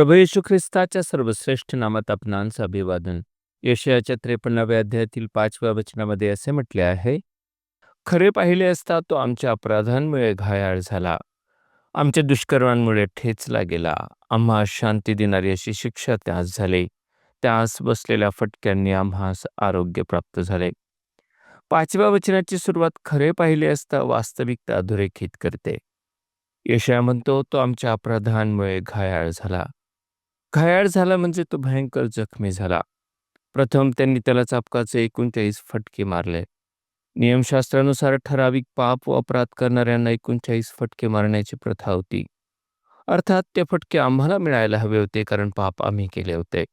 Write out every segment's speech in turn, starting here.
प्रभू येशू ख्रिस्ताच्या सर्वश्रेष्ठ नामात आपणांचं अभिवादन. यशयाच्या त्रेपन्नाव्या अध्यायातील पाचव्या वचनामध्ये असे म्हटले आहे खरे पाहिले असता तो आमच्या अपराधांमुळे घायाळ झाला. आमच्या दुष्कर्मांमुळे ठेचला गेला. आम्हा शांती देणारी अशी शिक्षा त्यास झाली. त्यास बसलेल्या फटक्यांनी आम्हास आरोग्य प्राप्त झाले. पाचव्या वचनाची सुरुवात खरे पाहिले असता वास्तविकता अधोरेखित करते. यशया म्हणतो तो आमच्या अपराधांमुळे घायाळ झाला. घायाळ झाला म्हणजे तो भयंकर जखमी झाला. प्रथम त्यांनी त्याला चापकाचे एकोणचाळीस फटके मारले. नियमशास्त्रानुसार ठराविक पाप व अपराध करणाऱ्यांना एकोणचाळीस फटके मारण्याची प्रथा होती. अर्थात ते फटके आम्हाला मिळायला हवे होते कारण पाप आम्ही केले होते.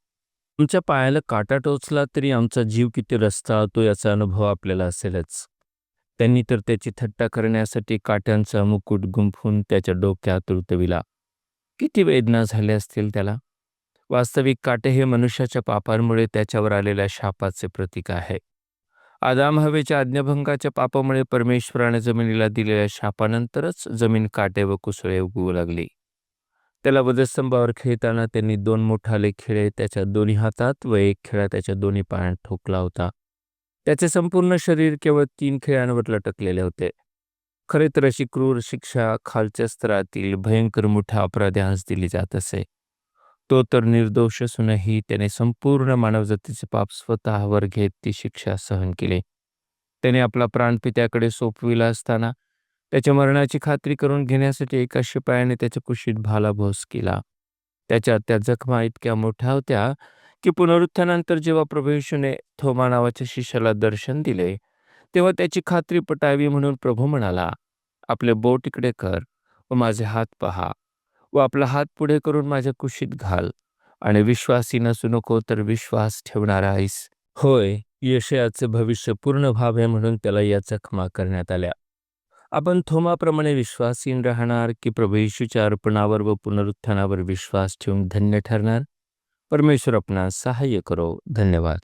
आमच्या पायाला काटा टोचला तरी आमचा जीव किती रस्ता होतो याचा अनुभव आपल्याला असेलच. त्यांनी तर त्याची थट्टा करण्यासाठी काट्यांचा मुकुट गुंफून त्याच्या डोक्यात रुतविला किती वेदना झाल्या असतील त्याला? वास्तविक काटे हे मनुष्याच्या पापांमुळे त्याच्यावर आलेल्या शापाचे प्रतीक आहे. आदाम हवेच्या आज्ञाभंगाच्या पापामुळे परमेश्वराने जमिनीला दिलेल्या शापानंतरच जमीन काटे व कुसळे उगवू लागली. त्याला वधस्तंभावर खेळताना त्यांनी दोन मोठाले खिळे त्याच्या दोन्ही हातात व एक खिळा त्याच्या दोन्ही पायात ठोकला होता. त्याचे संपूर्ण शरीर केवळ तीन खिळ्यांवर लटकलेले होते. खरे तर अशी क्रूर शिक्षा खालच्या स्तरातील भयंकर मोठ्या अपराध्यास दिली जात असे. तो तर निर्दोष असूनही त्याने संपूर्ण मानवजातीचे पाप स्वतःवर घेत ती शिक्षा सहन केली. त्याने आपला प्राणपित्याकडे सोपविला असताना त्याच्या मरणाची खात्री करून घेण्यासाठी एका शिपायाने त्याच्या कुशीत भालाभोस केला. त्याच्या त्या जखमा इतक्या मोठ्या होत्या की पुनरुत्थानानंतर जेव्हा प्रभू येशूने थोमा नावाच्या शिष्याला दर्शन दिले तेव्हा त्याची खात्री पटावी म्हणून प्रभू म्हणाला आपले बोट इकडे कर व माझे हात पहा. व आपला हात पुढे करून माझ्या कुशीत घाल. आणि विश्वासी नसू नको तर विश्वास ठेवणारा आहेस. होय यशयाचे भविष्य पूर्ण व्हावे म्हणून त्याला या जखमा करण्यात आल्या. आपण थोमाप्रमाणे विश्वासीन राहणार की प्रभू येशूच्या अर्पणावर व पुनरुत्थानावर विश्वास ठेवून धन्य ठरणार? परमेश्वर आपणास सहाय्य करो. धन्यवाद.